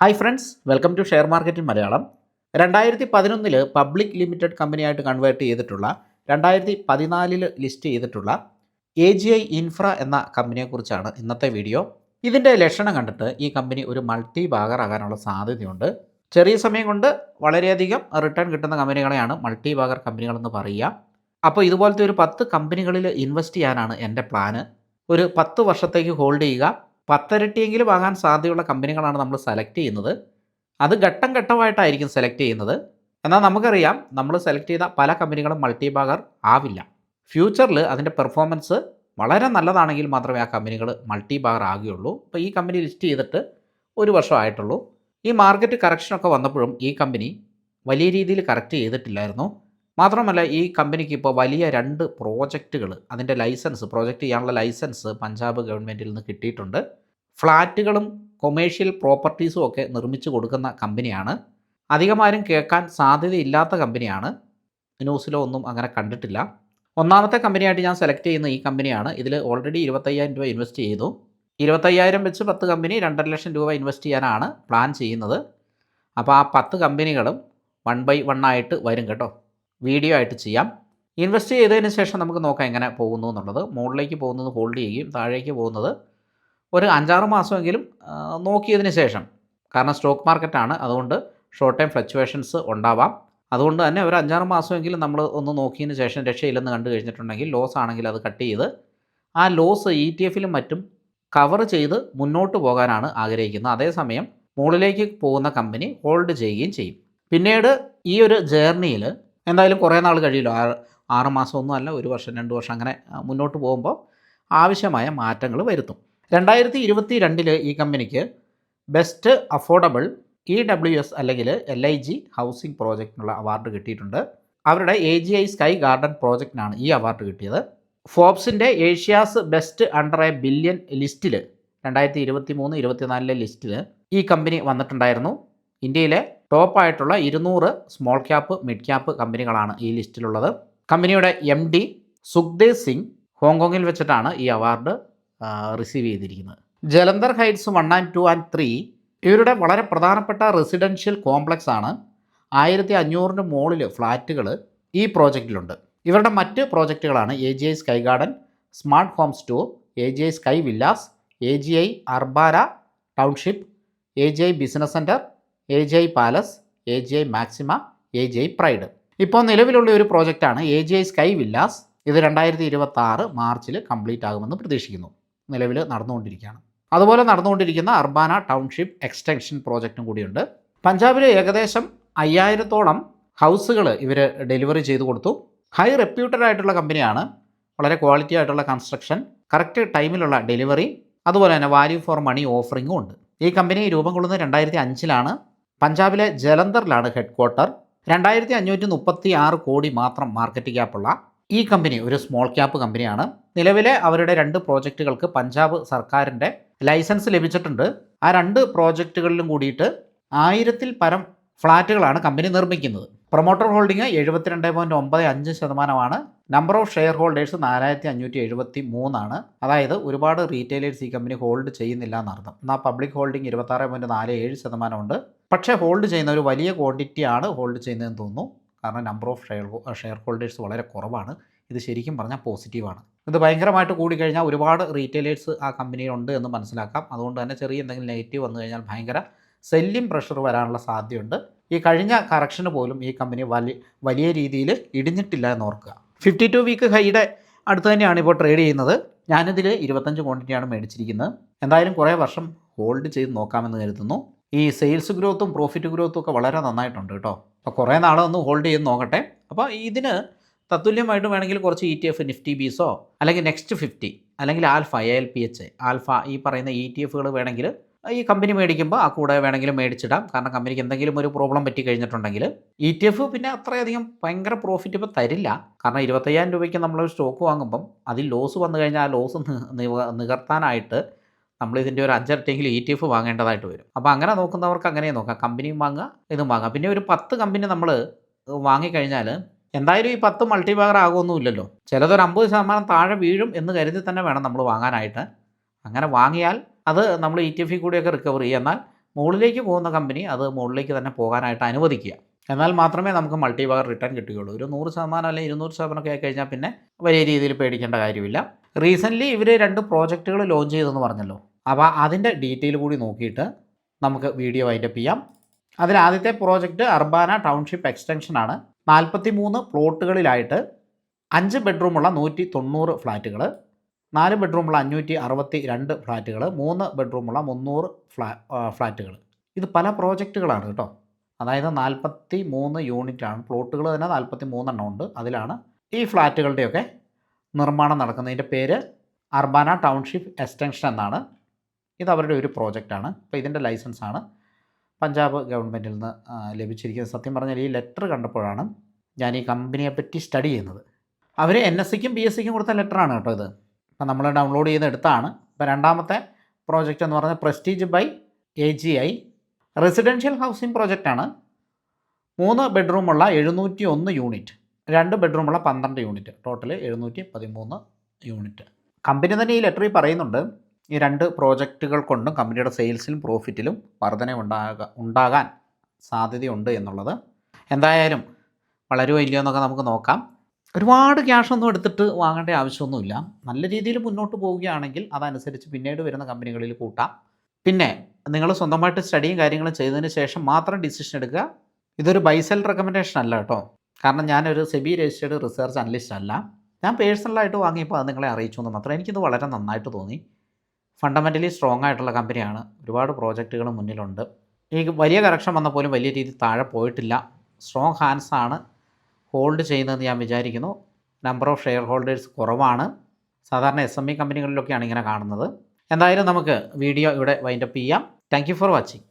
Hi friends welcome to share market Malayalam രണ്ടായിരത്തി പതിനൊന്നിൽ public limited കമ്പനിയായിട്ട് convert ചെയ്തിട്ടുള്ള രണ്ടായിരത്തി പതിനാലിൽ ലിസ്റ്റ് ചെയ്തിട്ടുള്ള എ ജി ഐ ഇൻഫ്ര എന്ന കമ്പനിയെക്കുറിച്ചാണ് ഇന്നത്തെ വീഡിയോ ഇതിന്റെ ലക്ഷണം കണ്ടിട്ട് ഈ കമ്പനി ഒരു മൾട്ടി ബാഗർ ആകാനുള്ള സാധ്യതയുണ്ട്. ചെറിയ സമയം കൊണ്ട് വളരെയധികം റിട്ടേൺ കിട്ടുന്ന കമ്പനികളെയാണ് മൾട്ടി ബാഗർ കമ്പനികളെന്ന് പറയുക. അപ്പോൾ ഇതുപോലത്തെ ഒരു പത്ത് കമ്പനികളിൽ ഇൻവെസ്റ്റ് ചെയ്യാനാണ് എന്റെ പ്ലാന് ഒരു പത്ത് വർഷത്തേക്ക് ഹോൾഡ് ചെയ്യുക. പത്തരട്ടിയെങ്കിലും ആകാൻ സാധ്യതയുള്ള കമ്പനികളാണ് നമ്മൾ സെലക്ട് ചെയ്യുന്നത്. അത് ഘട്ടം ഘട്ടമായിട്ടായിരിക്കും സെലക്ട് ചെയ്യുന്നത്. എന്നാൽ നമുക്കറിയാം നമ്മൾ സെലക്ട് ചെയ്ത പല കമ്പനികളും മൾട്ടി ബാഗർ ആവില്ല ഫ്യൂച്ചറിൽ അതിന്റെ പെർഫോമൻസ് വളരെ നല്ലതാണെങ്കിൽ മാത്രമേ ആ കമ്പനികൾ മൾട്ടി ബാഗർ ആകുകയുള്ളൂ. അപ്പോൾ ഈ കമ്പനി ലിസ്റ്റ് ചെയ്തിട്ട് ഒരു വർഷം ആയിട്ടുള്ളൂ. ഈ മാർക്കറ്റ് കറക്ഷനൊക്കെ വന്നപ്പോഴും ഈ കമ്പനി വലിയ രീതിയിൽ കറക്റ്റ് ചെയ്തിട്ടില്ലായിരുന്നു. മാത്രമല്ല ഈ കമ്പനിക്ക് ഇപ്പോൾ വലിയ രണ്ട് പ്രോജക്റ്റുകൾ അതിന്റെ ലൈസൻസ് പ്രോജക്റ്റ് ചെയ്യാനുള്ള ലൈസൻസ് പഞ്ചാബ് ഗവൺമെന്റിൽ നിന്ന് കിട്ടിയിട്ടുണ്ട്. ഫ്ലാറ്റുകളും കൊമേഴ്ഷ്യൽ പ്രോപ്പർട്ടീസും ഒക്കെ നിർമ്മിച്ചു കൊടുക്കുന്ന കമ്പനിയാണ്. അധികമാരും കേൾക്കാൻ സാധ്യതയില്ലാത്ത കമ്പനിയാണ്. ന്യൂസിലോ ഒന്നും അങ്ങനെ കണ്ടിട്ടില്ല. ഒന്നാമത്തെ കമ്പനിയായിട്ട് ഞാൻ സെലക്ട് ചെയ്യുന്ന ഈ കമ്പനിയാണ്. ഇതിൽ ഓൾറെഡി ഇരുപത്തയ്യായിരം രൂപ ഇൻവെസ്റ്റ് ചെയ്തു. ഇരുപത്തയ്യായിരം വെച്ച് പത്ത് കമ്പനി രണ്ടര ലക്ഷം രൂപ ഇൻവെസ്റ്റ് ചെയ്യാനാണ് പ്ലാൻ ചെയ്യുന്നത്. അപ്പോൾ ആ പത്ത് കമ്പനികളും വൺ ബൈ വൺ ആയിട്ട് വരും കേട്ടോ. വീഡിയോ ആയിട്ട് ചെയ്യാം. ഇൻവെസ്റ്റ് ചെയ്തതിന് ശേഷം നമുക്ക് നോക്കാം എങ്ങനെ പോകുന്നു എന്നുള്ളത്. മുകളിലേക്ക് പോകുന്നത് ഹോൾഡ് ചെയ്യുകയും താഴേക്ക് പോകുന്നത് ഒരു അഞ്ചാറ് മാസമെങ്കിലും നോക്കിയതിന് ശേഷം. കാരണം സ്റ്റോക്ക് മാർക്കറ്റാണ്. അതുകൊണ്ട് ഷോർട്ട് ടൈം ഫ്ലക്ച്വേഷൻസ് ഉണ്ടാവാം. അതുകൊണ്ട് തന്നെ ഒരു അഞ്ചാറ് മാസമെങ്കിലും നമ്മൾ ഒന്ന് നോക്കിയതിന് ശേഷം രക്ഷയില്ലെന്ന് കണ്ടു കഴിഞ്ഞിട്ടുണ്ടെങ്കിൽ ലോസ് ആണെങ്കിൽ അത് കട്ട് ചെയ്ത് ആ ലോസ് ഇ ടി എഫിലും മറ്റും കവർ ചെയ്ത് മുന്നോട്ട് പോകാനാണ് ആഗ്രഹിക്കുന്നത്. അതേസമയം മുകളിലേക്ക് പോകുന്ന കമ്പനി ഹോൾഡ് ചെയ്യുകയും ചെയ്യും. പിന്നീട് ഈ ഒരു ജേർണിയിൽ എന്തായാലും കുറേ നാൾ കഴിയുമല്ലോ. ആറ് ആറ് മാസമൊന്നും അല്ല ഒരു വർഷം രണ്ട് വർഷം അങ്ങനെ മുന്നോട്ട് പോകുമ്പോൾ ആവശ്യമായ മാറ്റങ്ങൾ വരുത്തും. രണ്ടായിരത്തി ഇരുപത്തി രണ്ടിൽ ഈ കമ്പനിക്ക് best affordable E W S അല്ലെങ്കിൽ എൽ ഐ ജി ഹൗസിംഗ് പ്രോജക്റ്റിനുള്ള അവാർഡ് കിട്ടിയിട്ടുണ്ട്. അവരുടെ A G I sky garden പ്രോജക്റ്റിനാണ് ഈ അവാർഡ് കിട്ടിയത്. ഫോബ്സിന്റെ Asia's best under a billion ലിസ്റ്റിൽ രണ്ടായിരത്തി ഇരുപത്തി മൂന്ന് ഇരുപത്തിനാലിലെ ലിസ്റ്റിൽ ഈ കമ്പനി വന്നിട്ടുണ്ടായിരുന്നു. ഇന്ത്യയിലെ ടോപ്പായിട്ടുള്ള ഇരുന്നൂറ് സ്മോൾ ക്യാപ്പ് മിഡ് ക്യാപ്പ് കമ്പനികളാണ് ഈ ലിസ്റ്റിലുള്ളത് കമ്പനിയുടെ എം ഡി സുഖ്ദേവ് സിംഗ് ഹോങ്കോങ്ങിൽ വെച്ചിട്ടാണ് ഈ അവാർഡ് റിസീവ് ചെയ്തിരിക്കുന്നത്. Jalandhar heights one and two and three ഇവരുടെ വളരെ പ്രധാനപ്പെട്ട റെസിഡൻഷ്യൽ കോംപ്ലക്സ് ആണ്. ആയിരത്തി അഞ്ഞൂറിന് മുകളിൽ ഫ്ലാറ്റുകൾ ഈ പ്രോജക്റ്റിലുണ്ട്. ഇവരുടെ മറ്റ് പ്രോജക്റ്റുകളാണ് A G I sky garden smart home store A G I sky villas A G I Urbana township A G I business centre A G I palace A G I Maxima A G I pride ഇപ്പോൾ നിലവിലുള്ള ഒരു പ്രോജക്റ്റാണ് A G I sky villas ഇത് രണ്ടായിരത്തി ഇരുപത്തി ആറ് മാർച്ചിൽ complete ആകുമെന്ന് പ്രതീക്ഷിക്കുന്നു. നിലവിൽ നടന്നുകൊണ്ടിരിക്കുകയാണ്. അതുപോലെ നടന്നുകൊണ്ടിരിക്കുന്ന അർബാന ടൗൺഷിപ്പ് എക്സ്റ്റൻഷൻ പ്രോജക്റ്റും കൂടിയുണ്ട്. പഞ്ചാബിൽ ഏകദേശം അയ്യായിരത്തോളം ഹൗസുകൾ ഇവർ ഡെലിവറി ചെയ്തു കൊടുത്തു. ഹൈ റെപ്യൂട്ടഡ് ആയിട്ടുള്ള കമ്പനിയാണ്. വളരെ ക്വാളിറ്റി ആയിട്ടുള്ള കൺസ്ട്രക്ഷൻ കറക്റ്റ് ടൈമിലുള്ള ഡെലിവറി അതുപോലെ തന്നെ വാല്യൂ ഫോർ മണി ഓഫറിങ്ങും ഉണ്ട്. ഈ കമ്പനി രൂപം കൊള്ളുന്നത് രണ്ടായിരത്തി അഞ്ചിലാണ് പഞ്ചാബിലെ ജലന്ധറിലാണ് ഹെഡ് ക്വാർട്ടർ രണ്ടായിരത്തി അഞ്ഞൂറ്റി മുപ്പത്തി ആറ് കോടി മാത്രം മാർക്കറ്റ് ക്യാപ്പുള്ള ഈ കമ്പനി ഒരു സ്മോൾ ക്യാപ്പ് കമ്പനിയാണ്. നിലവിലെ അവരുടെ രണ്ട് പ്രോജക്റ്റുകൾക്ക് പഞ്ചാബ് സർക്കാരിന്റെ ലൈസൻസ് ലഭിച്ചിട്ടുണ്ട്. ആ രണ്ട് പ്രോജക്റ്റുകളിലും കൂടിയിട്ട് ആയിരത്തിൽ പരം ഫ്ലാറ്റുകളാണ് കമ്പനി നിർമ്മിക്കുന്നത്. പ്രൊമോട്ടർ ഹോൾഡിംഗ് എഴുപത്തിരണ്ട് പോയിന്റ് ഒമ്പത് അഞ്ച് ശതമാനമാണ്. നമ്പർ ഓഫ് ഷെയർ ഹോൾഡേഴ്സ് നാലായിരത്തി അഞ്ഞൂറ്റി എഴുപത്തി മൂന്നാണ് അതായത് ഒരുപാട് റീറ്റെയിലേഴ്സ് ഈ കമ്പനി ഹോൾഡ് ചെയ്യുന്നില്ല എന്നർത്ഥം. എന്നാൽ പബ്ലിക് ഹോൾഡിംഗ് ഇരുപത്താറ് പോയിന്റ് നാല് ഏഴ് ശതമാനമുണ്ട്. പക്ഷേ ഹോൾഡ് ചെയ്യുന്ന ഒരു വലിയ ക്വാണ്ടിറ്റിയാണ് ഹോൾഡ് ചെയ്യുന്നതെന്ന് തോന്നുന്നു. കാരണം number of share share holders വളരെ കുറവാണ്. ഇത് ശരിക്കും പറഞ്ഞാൽ പോസിറ്റീവാണ് ഇത് ഭയങ്കരമായിട്ട് കൂടിക്കഴിഞ്ഞാൽ ഒരുപാട് റീറ്റെയിലേഴ്സ് ആ കമ്പനിയിലുണ്ട് എന്ന് മനസ്സിലാക്കാം. അതുകൊണ്ട് തന്നെ ചെറിയ എന്തെങ്കിലും നെഗറ്റീവ് വന്നു കഴിഞ്ഞാൽ ഭയങ്കര സെല്ലിംഗ് പ്രഷർ വരാനുള്ള സാധ്യതയുണ്ട്. ഈ കഴിഞ്ഞ കറക്ഷന് പോലും ഈ കമ്പനി വലിയ വലിയ രീതിയിൽ ഇടിഞ്ഞിട്ടില്ല എന്ന് ഓർക്കുക. ഫിഫ്റ്റി ടു വീക്ക് ഹൈയുടെ അടുത്ത് തന്നെയാണ് ഇപ്പോൾ ട്രേഡ് ചെയ്യുന്നത്. ഞാനിതിൽ ഇരുപത്തഞ്ച് ക്വാണ്ടിറ്റിയാണ് മേടിച്ചിരിക്കുന്നത്. എന്തായാലും കുറേ വർഷം ഹോൾഡ് ചെയ്ത് നോക്കാമെന്ന് കരുതുന്നു. ഈ സെയിൽസ് ഗ്രോത്തും പ്രോഫിറ്റ് ഗ്രോത്തും ഒക്കെ വളരെ നന്നായിട്ടുണ്ട് കേട്ടോ. അപ്പോൾ കുറേ നാളൊന്ന് ഹോൾഡ് ചെയ്ത് നോക്കട്ടെ. അപ്പോൾ ഇതിന് തത്തുല്യമായിട്ട് വേണമെങ്കിൽ കുറച്ച് E T F Nifty BeES അല്ലെങ്കിൽ നെക്സ്റ്റ് ഫിഫ്റ്റി അല്ലെങ്കിൽ alpha A L P H alpha ഈ പറയുന്ന ഇ ടി എഫുകൾ വേണമെങ്കിൽ ഈ കമ്പനി മേടിക്കുമ്പോൾ ആ കൂടെ വേണമെങ്കിൽ മേടിച്ചിടാം. കാരണം കമ്പനിക്ക് എന്തെങ്കിലും ഒരു പ്രോബ്ലം പറ്റി കഴിഞ്ഞിട്ടുണ്ടെങ്കിൽ ഇ ടി എഫ് പിന്നെ അത്രയധികം ഭയങ്കര പ്രോഫിറ്റ് ഇപ്പോൾ തരില്ല. കാരണം ഇരുപത്തയ്യായിരം രൂപയ്ക്ക് നമ്മൾ സ്റ്റോക്ക് വാങ്ങുമ്പം അതിൽ ലോസ് വന്നു കഴിഞ്ഞാൽ ആ ലോസ് നികർത്താനായിട്ട് നമ്മൾ ഇതിന്റെ ഒരു അഞ്ചരട്ടെങ്കിൽ ഇ ടി എഫ് വാങ്ങേണ്ടതായിട്ട് വരും. അപ്പോൾ അങ്ങനെ നോക്കുന്നവർക്ക് അങ്ങനെ നോക്കാം. കമ്പനിയും വാങ്ങുക ഇതും വാങ്ങാം പിന്നെ ഒരു പത്ത് കമ്പനി നമ്മൾ വാങ്ങിക്കഴിഞ്ഞാൽ എന്തായാലും ഈ പത്ത് മൾട്ടി ബാഗർ ആകുമൊന്നുമില്ലല്ലോ ചിലതൊരു അമ്പത് ശതമാനം താഴെ വീഴും എന്ന് കരുതി തന്നെ വേണം നമ്മൾ വാങ്ങാനായിട്ട്. അങ്ങനെ വാങ്ങിയാൽ അത് നമ്മൾ ഇ ടി എഫിൽ കൂടിയൊക്കെ റിക്കവർ ചെയ്യുക. എന്നാൽ മുകളിലേക്ക് പോകുന്ന കമ്പനി അത് മുകളിലേക്ക് തന്നെ പോകാനായിട്ട് അനുവദിക്കുക. എന്നാൽ മാത്രമേ നമുക്ക് മൾട്ടി ബാഗർ റിട്ടേൺ കിട്ടുകയുള്ളൂ. ഒരു നൂറ് ശതമാനം അല്ലെങ്കിൽ ഇരുന്നൂറ് ആയി കഴിഞ്ഞാൽ പിന്നെ വലിയ രീതിയിൽ പേടിക്കേണ്ട കാര്യമില്ല. റീസെന്റ്ലി ഇവർ രണ്ട് പ്രോജക്റ്റുകൾ ലോഞ്ച് ചെയ്തെന്ന് പറഞ്ഞല്ലോ. അപ്പോൾ അതിന്റെ ഡീറ്റെയിൽ കൂടി നോക്കിയിട്ട് നമുക്ക് വീഡിയോ വൈൻഡപ്പ് ചെയ്യാം. അതിൽ ആദ്യത്തെ പ്രോജക്റ്റ് അർബാന ടൗൺഷിപ്പ് എക്സ്റ്റൻഷനാണ് നാൽപ്പത്തി മൂന്ന് പ്ലോട്ടുകളിലായിട്ട് അഞ്ച് ബെഡ്റൂമുള്ള നൂറ്റി തൊണ്ണൂറ് ഫ്ലാറ്റുകൾ നാല് ബെഡ്റൂമുള്ള അഞ്ഞൂറ്റി അറുപത്തി രണ്ട് ഫ്ലാറ്റുകൾ മൂന്ന് ബെഡ്റൂമുള്ള മുന്നൂറ് ഫ്ലാ ഫ്ലാറ്റുകൾ ഇത് പല പ്രോജക്റ്റുകളാണ് കേട്ടോ. അതായത് നാൽപ്പത്തി മൂന്ന് യൂണിറ്റാണ്. പ്ലോട്ടുകൾ തന്നെ നാൽപ്പത്തി മൂന്നെണ്ണം ഉണ്ട്. അതിലാണ് ഈ ഫ്ലാറ്റുകളുടെയൊക്കെ നിർമ്മാണം നടക്കുന്നതിന്റെ പേര് അർബാന ടൗൺഷിപ്പ് എക്സ്റ്റൻഷൻ എന്നാണ്. ഇത് അവരുടെ ഒരു പ്രോജക്റ്റാണ്. അപ്പോൾ ഇതിന്റെ ലൈസൻസാണ്. പഞ്ചാബ് ഗവൺമെന്റിൽ നിന്ന് ലഭിച്ചിരിക്കുന്നത്. സത്യം പറഞ്ഞാൽ ഈ ലെറ്റർ കണ്ടപ്പോഴാണ് ഞാൻ ഈ കമ്പനിയെ പറ്റി സ്റ്റഡി ചെയ്യുന്നത്. അവർ എൻ എസ് സിക്കും ബി എസ് സിക്കും കൊടുത്ത ലെറ്ററാണ് കേട്ടോ ഇത്. ഇപ്പം നമ്മൾ ഡൗൺലോഡ് ചെയ്ത് എടുത്താണ്. ഇപ്പോൾ രണ്ടാമത്തെ പ്രോജക്റ്റ് എന്ന് പറഞ്ഞാൽ prestige by A G I. Residential housing പ്രോജക്റ്റാണ്. മൂന്ന് ബെഡ്റൂമുള്ള എഴുന്നൂറ്റി ഒന്ന് യൂണിറ്റ്. രണ്ട് ബെഡ്റൂമുള്ള പന്ത്രണ്ട് യൂണിറ്റ്. ടോട്ടൽ എഴുന്നൂറ്റി പതിമൂന്ന് യൂണിറ്റ്. കമ്പനി തന്നെ ഈ ലെറ്ററിൽ പറയുന്നുണ്ട്. ഈ രണ്ട് പ്രോജക്റ്റുകൾ കൊണ്ടും കമ്പനിയുടെ സെയിൽസിലും പ്രോഫിറ്റിലും വർധന ഉണ്ടാകാൻ ഉണ്ടാകാൻ സാധ്യതയുണ്ട് എന്നുള്ളത് എന്തായാലും വളരുമോ ഇല്ലയോ എന്നൊക്കെ നമുക്ക് നോക്കാം. ഒരുപാട് ക്യാഷ് ഒന്നും എടുത്തിട്ട് വാങ്ങേണ്ട ആവശ്യമൊന്നുമില്ല. നല്ല രീതിയിൽ മുന്നോട്ട് പോവുകയാണെങ്കിൽ അതനുസരിച്ച് പിന്നീട് വരുന്ന കമ്പനികളിൽ കൂട്ടാം. പിന്നെ നിങ്ങൾ സ്വന്തമായിട്ട് സ്റ്റഡിയും കാര്യങ്ങളും ചെയ്തതിന് ശേഷം മാത്രം ഡിസിഷൻ എടുക്കുക. ഇതൊരു ബൈസെൽ റെക്കമെൻഡേഷൻ അല്ല കേട്ടോ. കാരണം ഞാനൊരു സെബി രജിസ്റ്റേഡ് റിസർച്ച് അനലിസ്റ്റ് അല്ല. ഞാൻ പേഴ്സണലായിട്ട് വാങ്ങിയപ്പോൾ അത് നിങ്ങളെ അറിയിച്ചു എന്ന് മാത്രം. എനിക്കിത് വളരെ നന്നായിട്ട് തോന്നി. ഫണ്ടമെന്റലി സ്ട്രോങ് ആയിട്ടുള്ള കമ്പനിയാണ്. ഒരുപാട് പ്രോജക്റ്റുകൾ മുന്നിലുണ്ട്. ഈ വലിയ കറക്ഷൻ വന്ന പോലും വലിയ രീതിയിൽ താഴെ പോയിട്ടില്ല. സ്ട്രോങ് ഹാൻഡ്സ് ആണ് ഹോൾഡ് ചെയ്യുന്നതെന്ന് ഞാൻ വിചാരിക്കുന്നു. നമ്പർ ഓഫ് ഷെയർ ഹോൾഡേഴ്സ് കുറവാണ്. സാധാരണ എസ് എം ഇ കമ്പനികളിലൊക്കെയാണ് ഇങ്ങനെ കാണുന്നത്. എന്തായാലും നമുക്ക് വീഡിയോ ഇവിടെ വൈൻഡപ്പ് ചെയ്യാം. Thank for watching